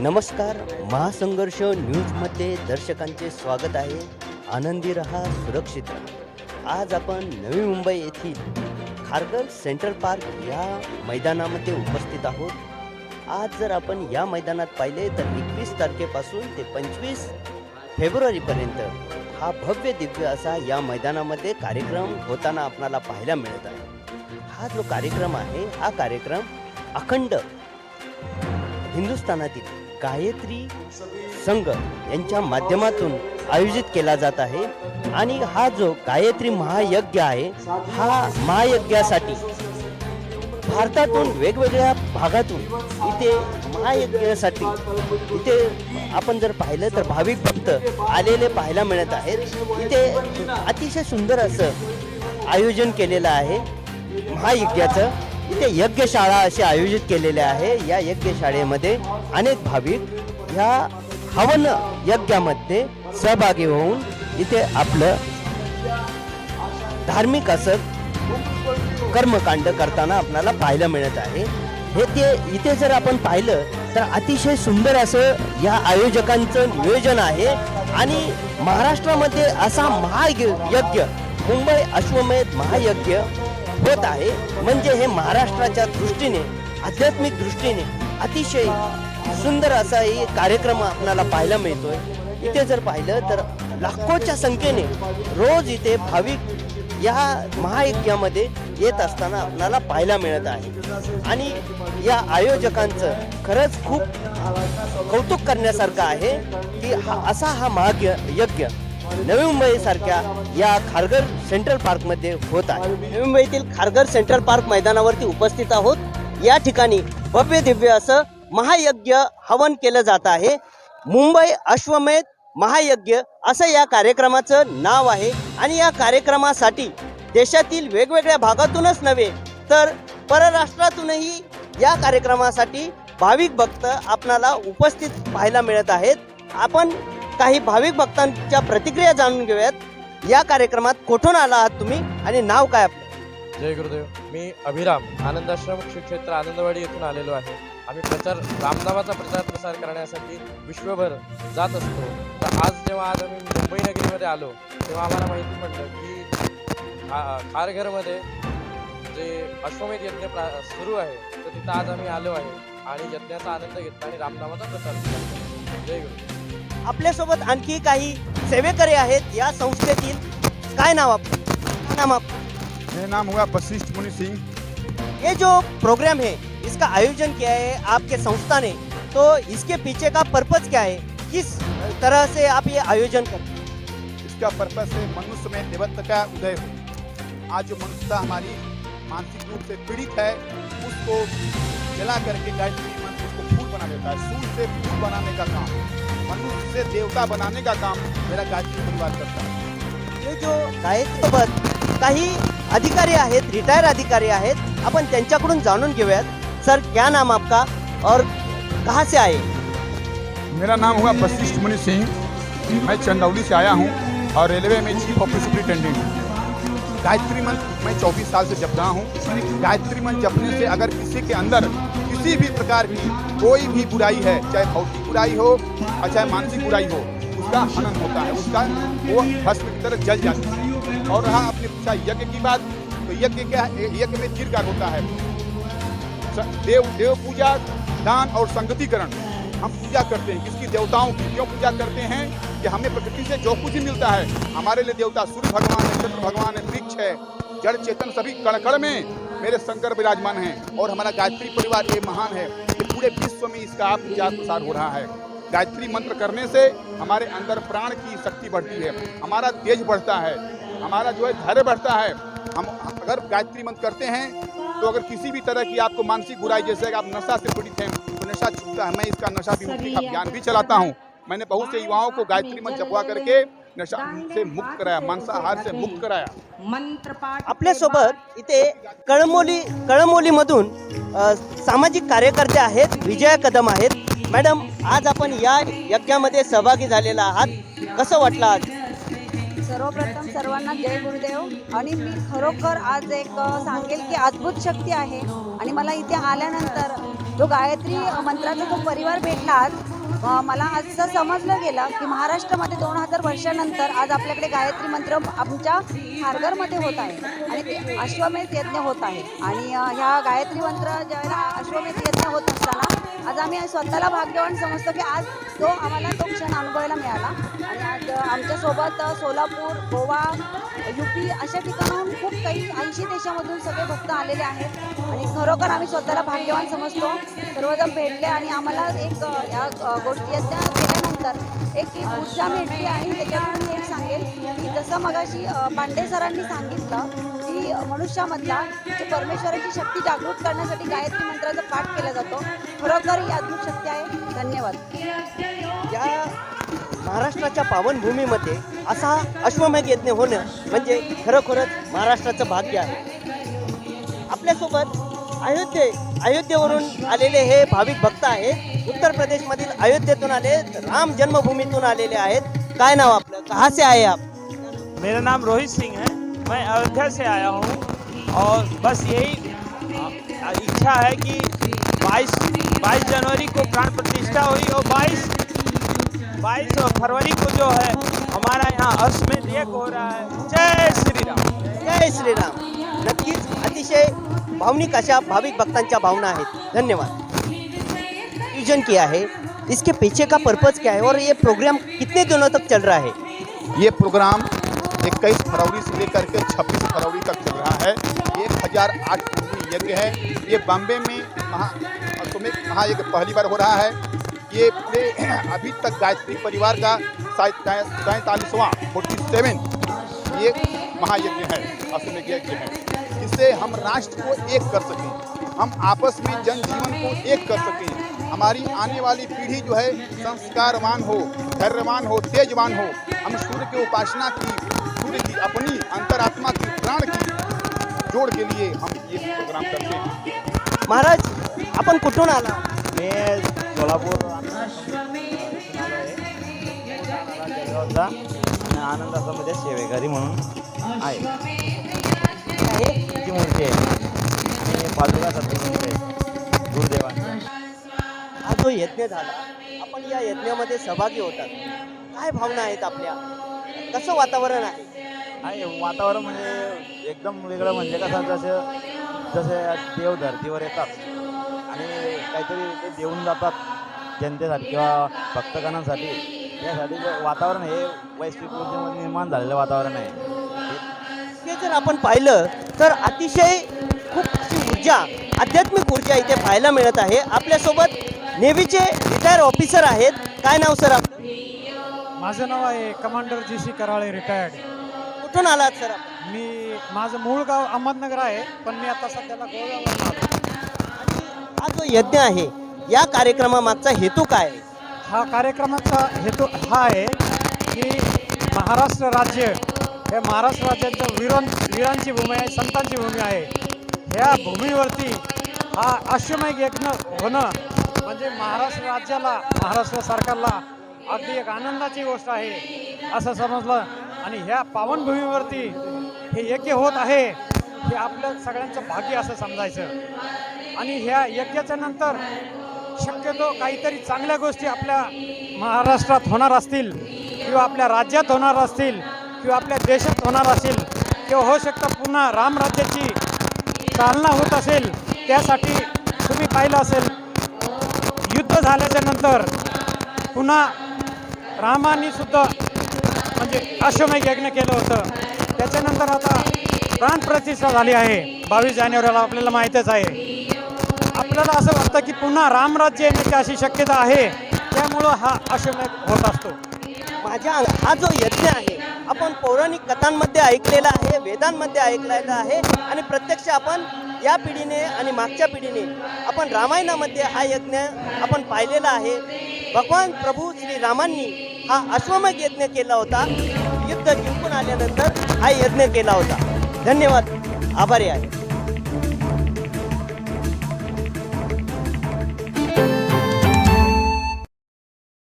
नमस्कार महासंघर्ष न्यूजमध्ये दर्शकांचे स्वागत आहे. आनंदी रहा सुरक्षित रहा. आज आपण नवी मुंबई येथील खारघर सेंट्रल पार्क या मैदानामध्ये उपस्थित आहोत. आज जर आपण या मैदानात पाहिले तर एकवीस तारखेपासून ते पंचवीस फेब्रुवारीपर्यंत हा भव्य दिव्य असा या मैदानामध्ये कार्यक्रम होताना आपणाला पाहायला मिळत आहे. हा जो कार्यक्रम आहे हा कार्यक्रम अखंड हिंदुस्थानातील गायत्री संघ यांच्या माध्यमातून आयोजित केला जात आहे. आणि हा जो गायत्री महायज्ञ आहे हा महायज्ञासाठी भारतातून वेगवेगळ्या भागातून इथे महायज्ञासाठी इथे आपण जर पाहिलं तर भाविक भक्त आलेले पाहायला मिळत आहेत. इथे अतिशय सुंदर असं आयोजन केलेलं आहे महायज्ञाचं. इथे यज्ञशाळा अशी आयोजित केलेली आहे. या यज्ञशाळेमध्ये अनेक भाविक ह्या हवन यज्ञामध्ये सहभागी होऊन इथे आपलं धार्मिक असं कर्मकांड करताना आपल्याला पाहायला मिळत आहे. हे ते इथे जर आपण पाहिलं तर अतिशय सुंदर असं या आयोजकांचं नियोजन आहे. आणि महाराष्ट्रामध्ये असा महायज्ञ मुंबई अश्वमेध महायज्ञ होत आहे. म्हणजे हे महाराष्ट्राच्या दृष्टीने आध्यात्मिक दृष्टीने अतिशय सुंदर असा हे कार्यक्रम आपल्याला पाहायला मिळतोय. इथे जर पाहिलं तर लाखोच्या संख्येने रोज इथे भाविक या महायज्ञामध्ये येत असताना आपल्याला पाहायला मिळत आहे. आणि या आयोजकांचं खरंच खूप कौतुक करण्यासारखं आहे की हा असा हा महायज्ञ यज्ञ नवी मुंबई सारख्या या खारघर सेंट्रल पार्कमध्ये होत आहे. नवी मुंबईतील खारघर सेंट्रल पार्क मैदानावरती उपस्थित आहोत. या ठिकाणी भव्य दिव्य असं महायज्ञ हवन केलं जात आहे. मुंबई अश्वमेध महायज्ञ असं या कार्यक्रमाचं नाव आहे आणि या कार्यक्रमासाठी देशातील वेगवेगळ्या भागातूनच नव्हे तर परराष्ट्रातूनही या कार्यक्रमासाठी भाविक भक्त आपणाला उपस्थित पाहायला मिळत आहेत. आपण काही भाविक भक्तांच्या प्रतिक्रिया जाणून घेऊयात. या कार्यक्रमात कुठून आला आहात तुम्ही आणि नाव काय आपलं? जय गुरुदेव. मी अभिराम आनंदाश्रम क्षेत्र आनंदवाडी येथून आलेलो आहे. आम्ही प्रचार रामनामाचा प्रचार प्रसार करण्यासाठी विश्वभर जात असतो. तर आज जेव्हा आज आम्ही मुंबई नगरीमध्ये आलो तेव्हा आम्हाला माहिती पडलं की खारघरमध्ये जे अश्वमेध यज्ञ प्रा सुरू आहे तर तिथं आज आम्ही आलो आहे आणि यज्ञाचा आनंद घेतला आणि रामनामाचा प्रचार केला जय गुरु आपल्यासोबत आणखी काही सेवेकरी आहेत या संस्थेतील. काय नाव आपलं काय नाम आप मेरा नाम हुआ वशिष्ठ मुनि सिंह। ये जो प्रोग्राम है इसका आयोजन किया है आपके संस्था ने तो इसके पीछे का पर्पज क्या है? किस तरह से आप ये आयोजन करते हैं इसका पर्पस है मनुष्य में देवत्व का उदय हो। आज जो मनुष्यता हमारी मानसिक रूप से पीड़ित है उसको जला करके गायत्री मंत्र उसको फूल बना देता है सूर्य से फूल बनाने का काम। मनुष्य से देवता बनाने का काम मेरा गायत्री परिवार करता है। हे जो गायकसोबत काही अधिकारी आहेत रिटायर अधिकारी आहेत आपण त्यांच्याकडून जाणून घेऊयात. सर क्या नाम आपका? और कहाँ से आए? मेरा नाम हुआ वशिष्ठ मुनि सिंह। मैं चंदौली से आया हूँ और रेलवे में चीफ ऑफ़ सुपरिटेंडेंट गायत्री मंत्र मैं 24 साल से जप रहा हूँ। गायत्री मंत्र जपने से अगर किसी के अंदर किसी भी प्रकार की कोई भी बुराई है, चाहे भौतिक बुराई हो, और चाहे मानसिक बुराई हो, उसका हनन होता है, उसका वो भस्म की तरह जल जाती है। और रहा अपने पूछा यज्ञ की बात तो यज्ञ क्या है? यज्ञ में का होता है? देव देव पूजा, दान और संगतिकरण। हम पूजा करते हैं। किसकी? देवताओं की। क्यों पूजा करते हैं? कि हमें प्रकृति से जो कुछ भी मिलता है। हमारे लिए देवता सूर्य भगवान है, चंद्र भगवान है, वृक्ष है। जड़ चेतन सभी कण कण में मेरे शंकर विराजमान हैं और हमारा गायत्री परिवार ये महान है कि पूरे विश्व में इसका आप प्रचार प्रसार हो रहा है। गायत्री मंत्र करने से हमारे अंदर प्राण की शक्ति बढ़ती है हमारा तेज बढ़ता है हमारा जो है धैर्य बढ़ता है। हम अगर गायत्री मंत्र करते हैं तो अगर किसी भी तरह की आपको मानसिक बुराई जैसे आप नशा से पीड़ित हैं तो नशा छूटता है मैं इसका नशा विमुक्ति का अभियान भी चलाता हूँ। मैंने बहुत से युवाओं को गायत्री मंत्र जपवा करके नशा से मुक्त कराया मांसाहार से मुक्त कराया। आपल्यासोबत इथे कळमोली कळमोलीमधून सामाजिक कार्यकर्ते आहेत विजया कदम आहेत. मॅडम आज आपण या यज्ञामध्ये सहभागी झालेला आहात. कसं वाटलं आज? सर्वप्रथम सर्वांना जय गुरुदेव. आणि मी खरोखर आज एक सांगेल की अद्भुत शक्ती आहे. आणि मला इथे आल्यानंतर जो गायत्री मंत्राचा जो परिवार भेटला आज मला असं समजलं गेलं की महाराष्ट्रामध्ये दोन हजार वर्षानंतर आज आपल्याकडे गायत्री मंत्र आमच्या खारघरमध्ये होत आहे आणि ते अश्वमेध यज्ञ होत आहे. आणि ह्या गायत्री मंत्र ज्यावेळेला अश्वमेध यज्ञ होत असताना आज आम्ही स्वतःला भाग्यवान समजतो की आज तो आम्हाला तो क्षण अनुभवायला मिळाला. आणि आज आमच्यासोबत सोलापूर गोवा युपी अशा ठिकाणाहून खूप काही ऐंशी देशामधून सगळे भक्त आलेले आहेत. आणि खरोखर आम्ही स्वतःला भाग्यवान समजतो. सर्वजण भेटले आणि आम्हाला एक या अ, गोष्टी या केल्यानंतर एक ती ऊर्जा मिळते आणि त्याच्यातून एक सांगेल की जसं मगाशी पांडे सरांनी सांगितलं की मनुष्यामधला जे परमेश्वराची शक्ती जागृत करण्यासाठी गायत्री मंत्राचा पाठ केला जातो. खरोखर ही अद्भुत शक्ती आहे. धन्यवाद. या महाराष्ट्राच्या पावनभूमीमध्ये असा अश्वमेध यज्ञ होणं म्हणजे खरोखरच महाराष्ट्राचं भाग्य आहे. आपल्यासोबत अयोध्ये अयोध्येवरून आलेले हे भाविक भक्त आहेत. उत्तर प्रदेश प्रदेशमधील अयोध्येतून आले राम जन्मभूमीतून आलेले आहेत. काय नाव आपलं? कहाँ से आए आप? मेरा नाम रोहित सिंह है। मैं अयोध्या से आया हूँ और बस यही इच्छा है कि 22 22 जनवरी को प्राण प्रतिष्ठा हुई और 22 22 फरवरी को जो है हमारा यहाँ अश्वमेध यज्ञ हो रहा है। जय श्री राम जय श्रीराम। नक्कीच अतिशय भावनिक अशा भाविक भक्तांच्या भावना आहेत. धन्यवाद. फ्यूजन किया है, इसके पीछे का पर्पज क्या है और ये प्रोग्राम कितने दिनों तक चल रहा है? ये प्रोग्राम 21 फरवरी से लेकर के 26 फरवरी तक चल रहा है। एक हज़ार आठ यज्ञ है। ये बॉम्बे में महा महायज्ञ पहली बार हो रहा है। ये पूरे अभी तक गायत्री परिवार का सैतालीसवां फोर्टी सेवन ये महायज्ञ है अश्वमेध यज्ञ है। जिससे हम राष्ट्र को एक कर सकें। हम आपस में जनजीवन को एक कर सकें। हमारी आने वाली पीढ़ी जो है संस्कारवान हो धैर्यवान हो तेजवान हो हम सूर्य की उपासना की सूर्य की अपनी अंतरात्मा की प्राण की जोड़ के लिए हम ये प्रोग्राम करते हैं। महाराज आपण कुठून आला? मी सोलापूर. जळगावचा आनंद आश्रममध्ये सेवेकरी म्हणून आहे. ती मूर्ती आहे. पादुका सत्य गुरुदेवांचा. हा जो यज्ञ झाला आपण या यज्ञामध्ये सहभागी होतात. काय भावना आहेत आपल्या? कसं वातावरण आहे? आहे वातावरण म्हणजे एकदम वेगळं म्हणजे कसं जसं जसे देव धर्तीवर येतात आणि काहीतरी ते देऊन जातात जनतेसाठी किंवा भक्तगणांसाठी. यासाठी जे वातावरण हे वैश्विक ऊर्जेमध्ये निर्माण झालेलं वातावरण आहे. हे जर आपण पाहिलं तर अतिशय खूप अशी ऊर्जा आध्यात्मिक ऊर्जा इथे पाहायला मिळत आहे. आपल्यासोबत नेव्हीचे रिटायर ऑफिसर आहेत. काय नाव सर आपलं? माझं नाव आहे commander G C Karale retired. कुठून आलात सर आपण? मी माझं मूळ गाव अहमदनगर आहे पण मी आता सध्याला गोव्यावर आलो. हा जो यज्ञ आहे या कार्यक्रमामागचा हेतू काय आहे? हा कार्यक्रमाचा हेतू हा आहे की महाराष्ट्र राज्य हे महाराष्ट्र राज्याचं वीरां वीरांची भूमी आहे संतांची भूमी आहे. ह्या भूमीवरती हा अश्वमेघ यज्ञ होणं म्हणजे महाराष्ट्र राज्याला महाराष्ट्र सरकारला अगदी एक आनंदाची गोष्ट आहे असं समजलं. आणि ह्या पावनभूमीवरती हे यज्ञ होत आहे हे आपलं सगळ्यांचं भाग्य असं समजायचं. आणि ह्या यज्ञाच्या नंतर शक्यतो काहीतरी चांगल्या गोष्टी आपल्या महाराष्ट्रात होणार असतील किंवा आपल्या राज्यात होणार असतील किंवा आपल्या देशात होणार असतील किंवा होऊ शकतं पुन्हा रामराज्याची चालना होत असेल त्यासाठी तुम्ही पाहिलं असेल युद्ध झाल्याच्यानंतर पुन्हा रामाने सुद्धा म्हणजे अश्वमेघ यज्ञ केलं होतं. त्याच्यानंतर आता प्राणप्रतिष्ठा झाली आहे. बावीस जानेवारीला आपल्याला माहीतच आहे. आपल्याला असं वाटतं की पुन्हा रामराज्य येण्याची अशी शक्यता आहे. त्यामुळं हा अश्वमेघ होत असतो. माझ्या हा जो यज्ञ आहे. आपण पौराणिक कथांमध्ये ऐकलेला आहे वेदांमध्ये ऐकलेला आहे आणि प्रत्यक्ष आपण या पिढीने आणि मागच्या पिढीने आपण रामायणामध्ये हा यज्ञ आपण पाहिलेला आहे. भगवान प्रभू श्री रामांनी हा अश्वमेघ यज्ञ केला होता. युद्ध जिंकून आल्यानंतर हा यज्ञ केला होता. धन्यवाद. आभारी आहे.